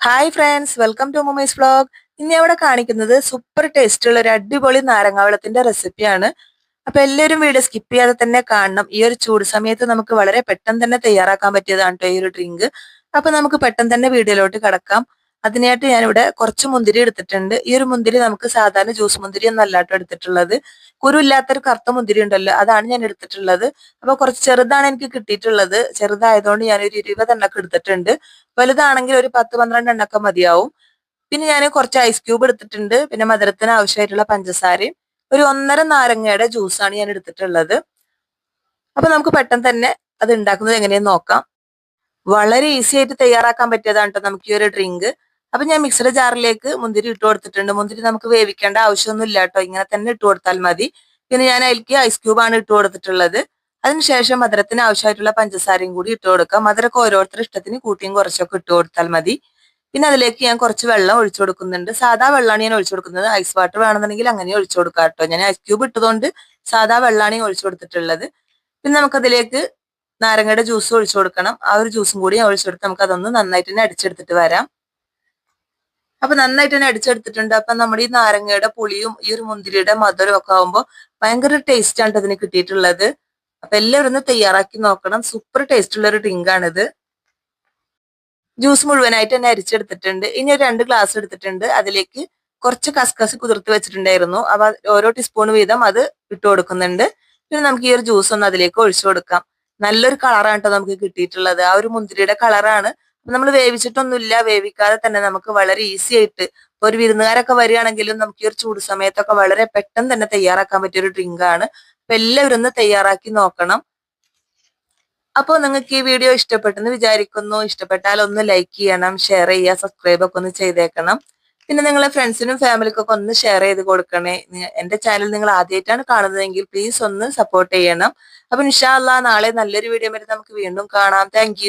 Hi friends welcome to Mumais blog ഇനി അവിടെ കാണിക്കുന്നത് സൂപ്പർ ടേസ്റ്റ് ഉള്ള ഒരു അടിപൊളി നാരങ്ങ വെള്ളത്തിന്റെ റെസിപ്പിയാണ് അപ്പൊ എല്ലാവരും വീഡിയോ സ്കിപ്പ് ചെയ്യാതെ തന്നെ കാണണം. ഈ ഒരു ചൂട് സമയത്ത് നമുക്ക് വളരെ പെട്ടെന്ന് തന്നെ തയ്യാറാക്കാൻ പറ്റിയതാണ് കേട്ടോ ഈ ഒരു ഡ്രിങ്ക് അപ്പൊ നമുക്ക് പെട്ടെന്ന് തന്നെ വീഡിയോയിലോട്ട് കടക്കാം. അതിനായിട്ട് ഞാനിവിടെ കുറച്ച് മുന്തിരി എടുത്തിട്ടുണ്ട്. ഈ ഒരു മുന്തിരി നമുക്ക് സാധാരണ ജ്യൂസ് മുന്തിരി ഒന്നല്ലാട്ടോ എടുത്തിട്ടുള്ളത്. കുരു ഇല്ലാത്തൊരു കറുത്ത മുന്തിരി ഉണ്ടല്ലോ അതാണ് ഞാൻ എടുത്തിട്ടുള്ളത്. അപ്പൊ കുറച്ച് ചെറുതാണ് എനിക്ക് കിട്ടിയിട്ടുള്ളത്. ചെറുതായതുകൊണ്ട് ഞാൻ ഒരു ഇരുപത് എണ്ണൊക്കെ എടുത്തിട്ടുണ്ട്. വലുതാണെങ്കിൽ ഒരു പത്ത് പന്ത്രണ്ട് എണ്ണൊക്കെ മതിയാവും. പിന്നെ ഞാൻ കുറച്ച് ഐസ് ക്യൂബ് എടുത്തിട്ടുണ്ട്. പിന്നെ മധുരത്തിന് ആവശ്യമായിട്ടുള്ള പഞ്ചസാരയും ഒരു ഒന്നര നാരങ്ങയുടെ ജ്യൂസാണ് ഞാൻ എടുത്തിട്ടുള്ളത്. അപ്പൊ നമുക്ക് പെട്ടെന്ന് തന്നെ അത് ഉണ്ടാക്കുന്നത് എങ്ങനെയെന്ന് നോക്കാം. വളരെ ഈസി ആയിട്ട് തയ്യാറാക്കാൻ പറ്റിയതാണ് കേട്ടോ നമുക്ക് ഈ ഒരു ഡ്രിങ്ക് അപ്പൊ ഞാൻ മിക്സഡ് ജാറിലേക്ക് മുന്തിരി ഇട്ട് കൊടുത്തിട്ടുണ്ട്. മുന്തിരി നമുക്ക് വേവിക്കേണ്ട ആവശ്യമൊന്നും ഇല്ല കേട്ടോ ഇങ്ങനെ തന്നെ ഇട്ട് കൊടുത്താൽ മതി. പിന്നെ ഞാൻ അതിലേക്ക് ഐസ് ക്യൂബാണ് ഇട്ട് കൊടുത്തിട്ടുള്ളത്. അതിനുശേഷം മധുരത്തിന് ആവശ്യമായിട്ടുള്ള പഞ്ചസാരയും കൂടി ഇട്ട് കൊടുക്കാം. മധുരമൊക്കെ ഓരോരുത്തരുടെ ഇഷ്ടത്തിന് കൂട്ടിയും കുറച്ചൊക്കെ ഇട്ട് കൊടുത്താൽ മതി. പിന്നെ അതിലേക്ക് ഞാൻ കുറച്ച് വെള്ളം ഒഴിച്ചു കൊടുക്കുന്നുണ്ട്. സാധാ വെള്ളമാണ് ഞാൻ ഒഴിച്ചു കൊടുക്കുന്നത്. ഐസ് വാട്ടർ വേണമെന്നുണ്ടെങ്കിൽ അങ്ങനെ ഒഴിച്ചു കൊടുക്കാം കേട്ടോ ഞാൻ ഐസ് ക്യൂബ് ഇട്ടതുകൊണ്ട് സാധാ വെള്ളമാണ് ഞാൻ ഒഴിച്ചു കൊടുത്തിട്ടുള്ളത്. പിന്നെ നമുക്കതിലേക്ക് നാരങ്ങയുടെ ജ്യൂസ് ഒഴിച്ചു കൊടുക്കണം. ആ ഒരു ജ്യൂസും കൂടി ഞാൻ ഒഴിച്ചെടുത്ത് നമുക്ക് അതൊന്ന് നന്നായിട്ട് തന്നെ അടിച്ചെടുത്തിട്ട് വരാം. അപ്പൊ നന്നായിട്ട് തന്നെ അടിച്ചെടുത്തിട്ടുണ്ട്. അപ്പൊ നമ്മുടെ ഈ നാരങ്ങയുടെ പുളിയും ഈ ഒരു മുന്തിരിയുടെ മധുരം ഒക്കെ ആകുമ്പോൾ ഭയങ്കര ടേസ്റ്റ് ആണ് ഇതിന് കിട്ടിയിട്ടുള്ളത്. അപ്പൊ എല്ലാവരും ഒന്ന് തയ്യാറാക്കി നോക്കണം. സൂപ്പർ ടേസ്റ്റ് ഉള്ള ഒരു ഡ്രിങ്ക് ആണിത്. ജ്യൂസ് മുഴുവനായിട്ട് തന്നെ അരിച്ചെടുത്തിട്ടുണ്ട്. ഇനി ഒരു രണ്ട് ഗ്ലാസ് എടുത്തിട്ടുണ്ട്. അതിലേക്ക് കുറച്ച് കസ്കസ് കുതിർത്ത് വെച്ചിട്ടുണ്ടായിരുന്നു. അപ്പൊ ഓരോ ടീസ്പൂൺ വീതം അത് ഇട്ട് കൊടുക്കുന്നുണ്ട്. പിന്നെ നമുക്ക് ഈ ഒരു ജ്യൂസ് ഒന്ന് അതിലേക്ക് ഒഴിച്ചു കൊടുക്കാം. നല്ലൊരു കളറാണ് കേട്ടോ നമുക്ക് കിട്ടിയിട്ടുള്ളത്. ആ ഒരു മുന്തിരിയുടെ കളറാണ് നമ്മൾ വേവിച്ചിട്ടൊന്നുമില്ല. വേവിക്കാതെ തന്നെ നമുക്ക് വളരെ ഈസി ആയിട്ട് ഒരു വിരുന്നുകാരൊക്കെ വരികയാണെങ്കിലും നമുക്ക് ഈ ഒരു ചൂട് സമയത്തൊക്കെ വളരെ പെട്ടെന്ന് തന്നെ തയ്യാറാക്കാൻ പറ്റിയ ഒരു ഡ്രിങ്ക് ആണ്. അപ്പൊ എല്ലാവരും ഒന്ന് തയ്യാറാക്കി നോക്കണം. അപ്പോൾ നിങ്ങൾക്ക് ഈ വീഡിയോ ഇഷ്ടപ്പെട്ടെന്ന് വിചാരിക്കുന്നു. ഇഷ്ടപ്പെട്ടാൽ ഒന്ന് ലൈക്ക് ചെയ്യണം ഷെയർ ചെയ്യുക സബ്സ്ക്രൈബ് ഒക്കെ ഒന്ന് ചെയ്തേക്കണം. പിന്നെ നിങ്ങളെ ഫ്രണ്ട്സിനും ഫാമിലിക്കൊക്കെ ഒന്ന് ഷെയർ ചെയ്ത് കൊടുക്കണേ. എന്റെ ചാനൽ നിങ്ങൾ ആദ്യമായിട്ടാണ് കാണുന്നതെങ്കിൽ പ്ലീസ് ഒന്ന് സപ്പോർട്ട് ചെയ്യണം. അപ്പൊ നിഷാ നാളെ നല്ലൊരു വീഡിയോ വരെ നമുക്ക് വീണ്ടും കാണാം. താങ്ക്